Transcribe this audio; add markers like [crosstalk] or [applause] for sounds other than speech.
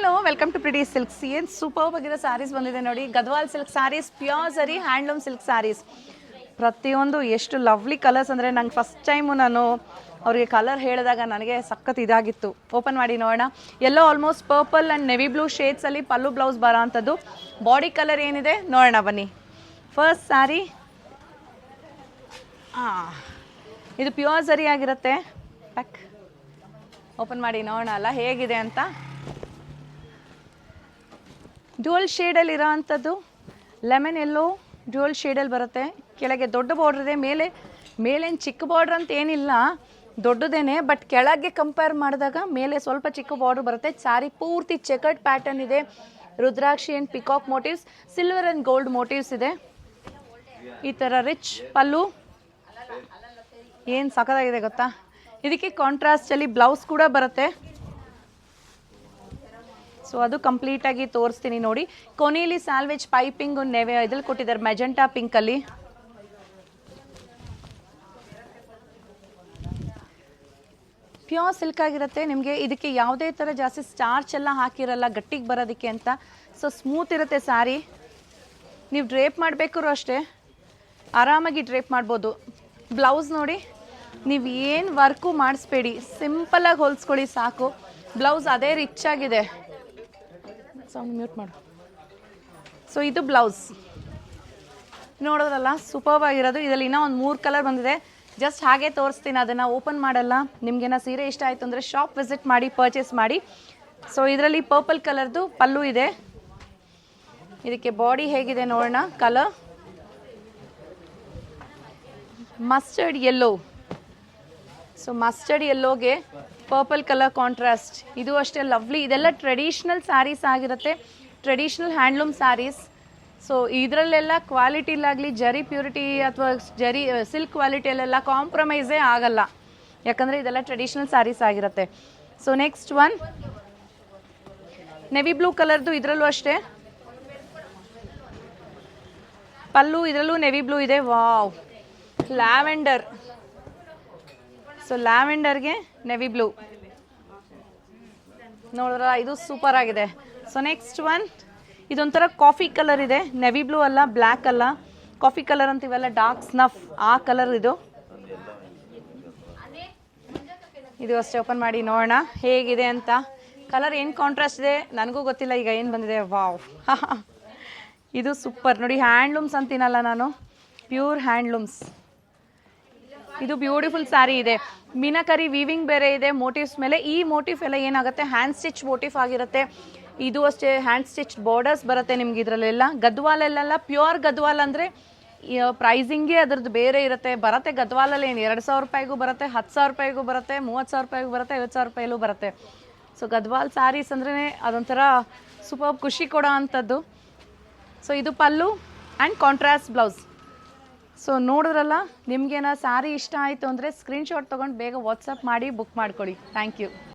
Hello welcome to pretty silks ಏನು super ಆಗಿರೋ ಸಾರೀಸ್ ಬಂದಿದೆ ನೋಡಿ. ಗದ್ವಾಲ್ ಸಿಲ್ಕ್ ಸಾರೀಸ್ ಪ್ಯೂರ್ ಸರಿ ಹ್ಯಾಂಡ್ಲೂಮ್ ಸಿಲ್ಕ್ ಸಾರೀಸ್ ಪ್ರತಿಯೊಂದು ಎಷ್ಟು ಲವ್ಲಿ ಕಲರ್ಸ್ ಅಂದರೆ ನಂಗೆ ಫಸ್ಟ್ ಟೈಮು ನಾನು ಅವರಿಗೆ ಕಲರ್ ಹೇಳಿದಾಗ ನನಗೆ ಸಖತ್ ಇದಾಗಿತ್ತು. ಓಪನ್ ಮಾಡಿ ನೋಡೋಣ. ಎಲ್ಲೋ almost purple and navy blue ಶೇಡ್ಸಲ್ಲಿ pallu blouse ಬರೋ ಅಂಥದ್ದು ಬಾಡಿ ಕಲರ್ ಏನಿದೆ? ನೋಡೋಣ ಬನ್ನಿ. ಫಸ್ಟ್ ಸ್ಯಾರಿ ಹಾಂ ಇದು ಪ್ಯೂರ್ ಸರಿ ಆಗಿರುತ್ತೆ. ಪ್ಯಾಕ್ ಓಪನ್ ಮಾಡಿ ನೋಡೋಣ ಅಲ್ಲ, ಹೇಗಿದೆ ಅಂತ. ಡ್ಯುವಲ್ ಶೇಡಲ್ಲಿ ಇರೋ ಅಂಥದ್ದು ಲೆಮನ್ ಎಲ್ಲೋ ಡ್ಯುವಲ್ ಶೇಡಲ್ಲಿ ಬರುತ್ತೆ. ಕೆಳಗೆ ದೊಡ್ಡ ಬಾರ್ಡ್ರ್ ಇದೆ. ಮೇಲೆ, ಮೇಲೇನು ಚಿಕ್ಕ ಬಾರ್ಡ್ರ್ ಅಂತ ಏನಿಲ್ಲ, ದೊಡ್ಡದೇನೆ ಬಟ್ ಕೆಳಗೆ ಕಂಪೇರ್ ಮಾಡಿದಾಗ ಮೇಲೆ ಸ್ವಲ್ಪ ಚಿಕ್ಕ ಬಾರ್ಡ್ರ್ ಬರುತ್ತೆ. ಸಾರಿ ಪೂರ್ತಿ ಚೆಕರ್ಡ್ ಪ್ಯಾಟರ್ನ್ ಇದೆ. Rudraksha and peacock motifs silver and gold motifs ಇದೆ. ಈ ಥರ ರಿಚ್ ಪಲ್ಲು. ಏನು ಸಖತ್ತಾಗಿದೆ ಗೊತ್ತಾ? ಇದಕ್ಕೆ ಕಾಂಟ್ರಾಸ್ಟಲ್ಲಿ ಬ್ಲೌಸ್ ಕೂಡ ಬರುತ್ತೆ. ಸೊ ಅದು ಕಂಪ್ಲೀಟಾಗಿ ತೋರಿಸ್ತೀನಿ ನೋಡಿ. ಕೊನೆಯಲ್ಲಿ ಸ್ಯಾಲ್ವೇಜ್ ಪೈಪಿಂಗ್ ನೆವೆ ಇದ್ರಲ್ಲಿ ಕೊಟ್ಟಿದ್ದಾರೆ. ಮೆಜೆಂಟಾ ಪಿಂಕಲ್ಲಿ ಪ್ಯೂರ್ ಸಿಲ್ಕ್ ಆಗಿರುತ್ತೆ. ನಿಮಗೆ ಇದಕ್ಕೆ ಯಾವುದೇ ಥರ ಜಾಸ್ತಿ ಸ್ಟಾರ್ಚ್ ಎಲ್ಲ ಹಾಕಿರಲ್ಲ, ಗಟ್ಟಿಗೆ ಬರೋದಕ್ಕೆ ಅಂತ. ಸೊ ಸ್ಮೂತ್ ಇರುತ್ತೆ ಸ್ಯಾರಿ ನೀವು ಡ್ರೇಪ್ ಮಾಡಬೇಕು ಅಷ್ಟೇ. ಆರಾಮಾಗಿ ಡ್ರೇಪ್ ಮಾಡ್ಬೋದು. ಬ್ಲೌಸ್ ನೋಡಿ, ನೀವು ಏನು ವರ್ಕು ಮಾಡಿಸ್ಬೇಡಿ. ಸಿಂಪಲಾಗಿ ಹೊಲಿಸ್ಕೊಳ್ಳಿ ಸಾಕು. ಬ್ಲೌಸ್ ಅದೇ ರಿಚ್ ಆಗಿದೆ. ಸೌಂಡ್ ಮ್ಯೂಟ್ ಮಾಡು. ಸೊ ಇದು ಬ್ಲೌಸ್. ನೋಡೋದಲ್ಲ ಸೂಪರ್ ಆಗಿರೋದು. ಇದರಲ್ಲಿ ಇನ್ನೂ ಒಂದು ಮೂರು ಕಲರ್ ಬಂದಿದೆ. ಜಸ್ಟ್ ಹಾಗೆ ತೋರಿಸ್ತೀನಿ, ಅದನ್ನು ಓಪನ್ ಮಾಡಲ್ಲ. ನಿಮಗೇನ ಸೀರೆ ಇಷ್ಟ ಆಯಿತು ಅಂದರೆ ಶಾಪ್ ವಿಸಿಟ್ ಮಾಡಿ ಪರ್ಚೇಸ್ ಮಾಡಿ. ಸೊ ಇದರಲ್ಲಿ ಪರ್ಪಲ್ ಕಲರ್ದು ಪಲ್ಲು ಇದೆ. ಇದಕ್ಕೆ ಬಾಡಿ ಹೇಗಿದೆ ನೋಡೋಣ colour mustard yellow so mustard ಯೆಲ್ಲೋಗೆ purple colour contrast ಇದು ಅಷ್ಟೇ ಲವ್ಲಿ ಇದೆಲ್ಲ ಟ್ರೆಡಿಷ್ನಲ್ ಸ್ಯಾರೀಸ್ ಆಗಿರುತ್ತೆ. ಟ್ರೆಡಿಷ್ನಲ್ ಹ್ಯಾಂಡ್ಲೂಮ್ ಸ್ಯಾರೀಸ್ ಸೊ ಇದರಲ್ಲೆಲ್ಲ ಕ್ವಾಲಿಟಿಲಾಗಲಿ ಜರಿ ಪ್ಯೂರಿಟಿ ಅಥವಾ ಜರಿ ಸಿಲ್ಕ್ ಕ್ವಾಲಿಟಿಯಲ್ಲೆಲ್ಲ ಕಾಂಪ್ರಮೈಸೇ ಆಗಲ್ಲ. ಯಾಕಂದರೆ ಇದೆಲ್ಲ ಟ್ರೆಡಿಷ್ನಲ್ ಸ್ಯಾರೀಸ್ ಆಗಿರುತ್ತೆ. So next one navy blue ಕಲರ್ದು ಇದರಲ್ಲೂ ಅಷ್ಟೇ. ಪಲ್ಲು ಇದರಲ್ಲೂ ನೆವಿ ಬ್ಲೂ ಇದೆ. ವಾವ್ ಲ್ಯಾವೆಂಡರ್ ಸೊ ಲ್ಯಾವೆಂಡರ್ಗೆ ನೆವಿ ಬ್ಲೂ ನೋಡಿದ್ರ ಇದು ಸೂಪರ್ ಆಗಿದೆ. ಸೊ ನೆಕ್ಸ್ಟ್ ಒನ್ ಇದೊಂಥರ ಕಾಫಿ ಕಲರ್ ಇದೆ. ನೆವಿ ಬ್ಲೂ ಅಲ್ಲ ಬ್ಲ್ಯಾಕ್ ಅಲ್ಲ. ಕಾಫಿ ಕಲರ್ ಅಂತೀವಲ್ಲ ಡಾರ್ಕ್ ಸ್ನಫ್ ಆ ಕಲರ್ ಇದು. ಇದು ಅಷ್ಟೇ ಓಪನ್ ಮಾಡಿ ನೋಡೋಣ. ಹೇಗಿದೆ ಅಂತ. ಕಲರ್ ಏನು ಕಾಂಟ್ರಾಸ್ಟ್ ಇದೆ? ನನಗೂ ಗೊತ್ತಿಲ್ಲ, ಈಗ ಏನು ಬಂದಿದೆ? ವಾವ್ [laughs] ಇದು ಸೂಪರ್ ನೋಡಿ ಹ್ಯಾಂಡ್ಲೂಮ್ಸ್ ಅಂತೀನಲ್ಲ ನಾನು. ಪ್ಯೂರ್ ಹ್ಯಾಂಡ್ಲೂಮ್ಸ್ ಇದು ಬ್ಯೂಟಿಫುಲ್ ಸ್ಯಾರಿ ಇದೆ. ಮೀನಕರಿ ವೀವಿಂಗ್ ಬೇರೆ ಇದೆ. ಮೋಟಿವ್ಸ್ ಮೇಲೆ ಈ ಮೋಟಿವ್ ಎಲ್ಲ ಏನಾಗುತ್ತೆ? ಹ್ಯಾಂಡ್ ಸ್ಟಿಚ್ ಮೋಟಿವ್ ಆಗಿರುತ್ತೆ. ಇದು ಅಷ್ಟೇ ಹ್ಯಾಂಡ್ ಸ್ಟಿಚ್ ಬಾರ್ಡರ್ಸ್ ಬರುತ್ತೆ ನಿಮ್ಗೆ ಇದರಲ್ಲೆಲ್ಲ. ಗದ್ವಾಲಲ್ಲೆಲ್ಲ ಪ್ಯೂರ್ ಗದ್ವಾಲ್ ಅಂದರೆ ಪ್ರೈಸಿಂಗೇ ಅದ್ರದ್ದು ಬೇರೆ ಇರುತ್ತೆ. ಬರುತ್ತೆ ಗದ್ವಾಲಲ್ಲಿ ಏನು ಎರಡು ಸಾವಿರ ರೂಪಾಯಿಗೂ ಬರುತ್ತೆ, ಹತ್ತು ಸಾವಿರ ರೂಪಾಯಿಗೂ ಬರುತ್ತೆ, ಮೂವತ್ತು ಸಾವಿರ ರೂಪಾಯಿಗೂ ಬರುತ್ತೆ, ಐವತ್ತು ಸಾವಿರ ರೂಪಾಯಿಲೂ ಬರುತ್ತೆ. ಸೊ ಗದ್ವಾಲ್ ಸ್ಯಾರೀಸ್ ಅಂದ್ರೆ ಅದೊಂಥರ ಸೂಪರ್ ಖುಷಿ ಕೊಡೋ ಅಂಥದ್ದು. ಸೊ ಇದು pallu and contrast blouse so ನೋಡಿದ್ರಲ್ಲ ನಿಮಗೇನ ಸಾರಿ ಇಷ್ಟ ಆಯಿತು ಅಂದರೆ ಸ್ಕ್ರೀನ್ಶಾಟ್ ತೊಗೊಂಡು ಬೇಗ ವಾಟ್ಸಪ್ ಮಾಡಿ ಬುಕ್ ಮಾಡ್ಕೊಳ್ಳಿ ಥ್ಯಾಂಕ್ ಯು